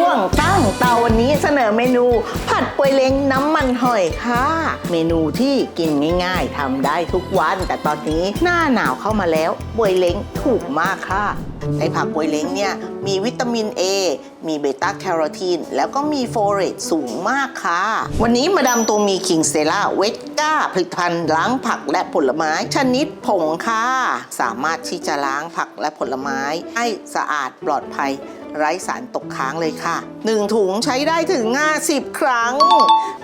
ช่วงตั้งเตาวันนี้เสนอเมนู ผัดปวยเล้งน้ำมันหอยค่ะ เมนูที่กินง่ายๆทำได้ทุกวัน แต่ตอนนี้หน้าหนาวเข้ามาแล้วปวยเล้งถูกมากค่ะ ในผักปวยเล้งเนี่ยมีวิตามิน A มีเบต้าแคโรทีน แล้วก็มีโฟเรตสูงมากค่ะ วันนี้มาดามตัวมีคิงเซล่าเวทก้าผลิตภัณฑ์ล้างผักและผลไม้ ชนิดผงค่ะ สามารถที่จะล้างผักและผลไม้ ให้สะอาดปลอดภัยไร้สารตกค้างเลยค่ะ 1 ถุงใช้ได้ถึง 50 ครั้ง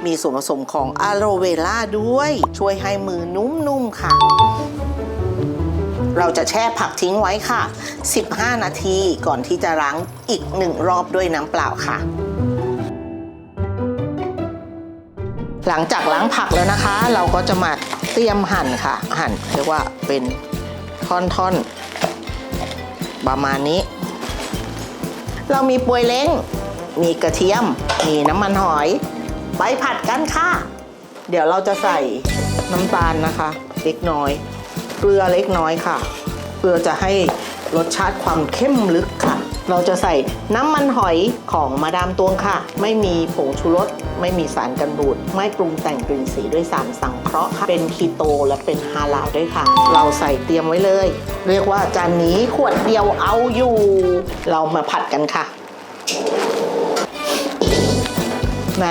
มีส่วนผสมของอะโลเวล่าด้วย ช่วยให้มือนุ่มๆค่ะ เราจะแช่ผักทิ้งไว้ค่ะ 15 นาทีก่อนที่จะล้างอีกหนึ่งรอบด้วยน้ำเปล่าค่ะ หลังจากล้างผักแล้วนะคะ เราก็จะมาเตรียมหั่นค่ะ หั่นเรียกว่าเป็นท่อนๆ ประมาณนี้ เรามีปวยเล้ง มีกระเทียม มีน้ำมันหอย ไปผัดกันค่ะ เดี๋ยวเราจะใส่น้ำตาลนะคะ เล็กน้อย เกลือเล็กน้อยค่ะเพื่อจะให้รสชาติความเข้มลึกค่ะ เราจะใส่น้ำมันหอยของมาดามตวงค่ะ ไม่มีผงชูรส ไม่มีสารกันบูด ไม่ปรุงแต่งกลิ่นสีด้วยสารสังเคราะห์ค่ะ เป็นคีโตและเป็นฮาลาลด้วยค่ะ เราใส่เตรียมไว้เลย เรียกว่าจานนี้ขวดเดียวเอาอยู่ เรามาผัดกันค่ะ ใน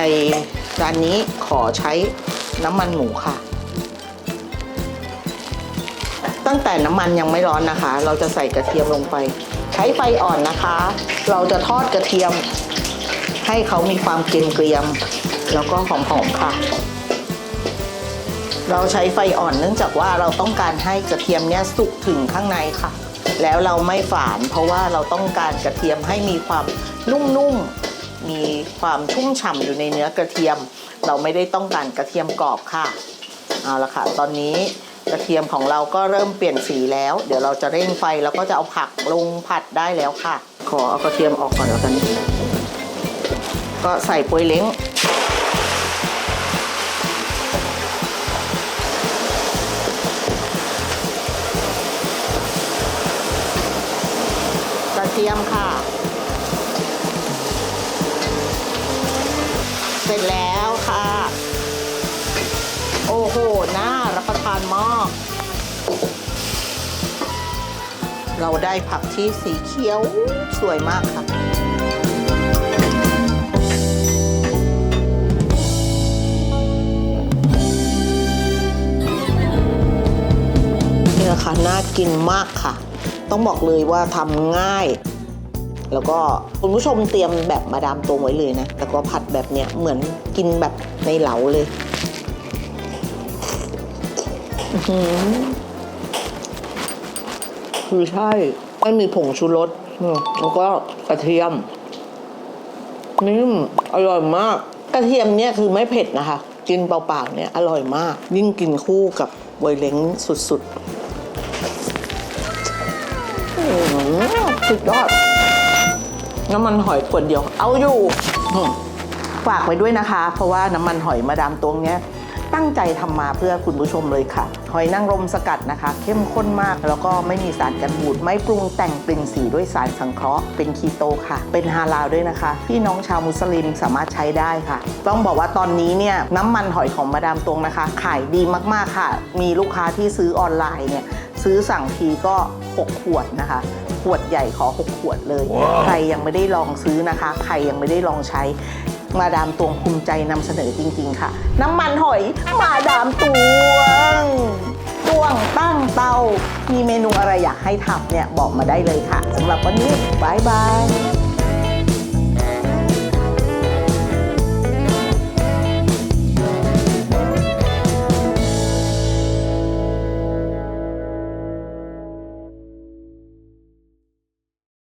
จานนี้ขอใช้น้ำมันหมูค่ะ ตั้งแต่น้ำมันยังไม่ร้อนนะคะ เราจะใส่กระเทียมลงไป ใช้ไฟอ่อนนะคะ เราจะทอดกระเทียม ให้เขามีความเกรียมๆแล้วก็หอมๆค่ะ เราใช้ไฟอ่อนเนื่องจากว่าเราต้องการให้กระเทียมเนี่ยสุกถึงข้างในค่ะ แล้วเราไม่ฝาน เพราะว่าเราต้องการกระเทียมให้มีความนุ่มๆมีความชุ่มฉ่ำอยู่ในเนื้อกระเทียม เราไม่ได้ต้องการกระเทียมกรอบค่ะเอาละค่ะ ตอนนี้ กระเทียมของเราก็เริ่มเปลี่ยนสีแล้ว เดี๋ยวเราจะเร่งไฟแล้วก็จะเอาผักลงผัดได้แล้วค่ะ ขอเอากระเทียมออกก่อนแล้วกัน ก็ใส่ปวยเล้งกระเทียมค่ะ เสร็จแล้วค่ะ โอ้โหน่ารับประ เราได้ผักที่สีเขียวสวยมากค่ะ นี่นะคะน่ากินมากค่ะ ต้องบอกเลยว่าทำง่าย แล้วก็คุณผู้ชมเตรียมแบบมาดามตรงไว้เลยนะแต่ก็ผัดแบบเนี้ยเหมือนกินแบบในเหลาเลย อือ คือใช่ไม่มีผงชูรสอืมแล้วก็กระเทียมนิ่มอร่อยมาก กระเทียมเนี่ยคือไม่เผ็ดนะคะ กินเปล่าๆเนี่ยอร่อยมาก ยิ่งกินคู่กับไวเล้งสุดๆอื้อหือสุดยอดน้ำมันหอยขวดเดียว เอาอยู่อืมฝากไว้ด้วยนะคะ เพราะว่าน้ำมันหอยมาดามตวงเนี้ย ตั้งใจทำมาเพื่อคุณผู้ชมเลยค่ะ หอยนางรมสกัดนะคะ เข้มข้นมากแล้วก็ไม่มีสารกันบูดไม่ปรุงแต่งกลิ่นสีด้วยสารสังเคราะห์เป็นคีโตค่ะ เป็นฮาลาลด้วยนะคะ พี่น้องชาวมุสลิมสามารถใช้ได้ค่ะ ต้องบอกว่าตอนนี้เนี่ยน้ำมันหอยของมาดามตวงนะคะ ขายดีมากๆค่ะ มีลูกค้าที่ซื้อออนไลน์เนี่ยซื้อสั่งทีก็ 6 ขวดนะคะขวดใหญ่ขอ 6 ขวดเลยใครยังไม่ได้ลองซื้อนะคะ ใครยังไม่ได้ลองใช้ มาดามตวงภูมิใจนำเสนอจริง ๆ ค่ะ น้ำมันหอยมาดามตวง ตวงตั้งเตา มีเมนูอะไรอยากให้ทำเนี่ยบอกมาได้เลยค่ะสำหรับวันนี้บายบาย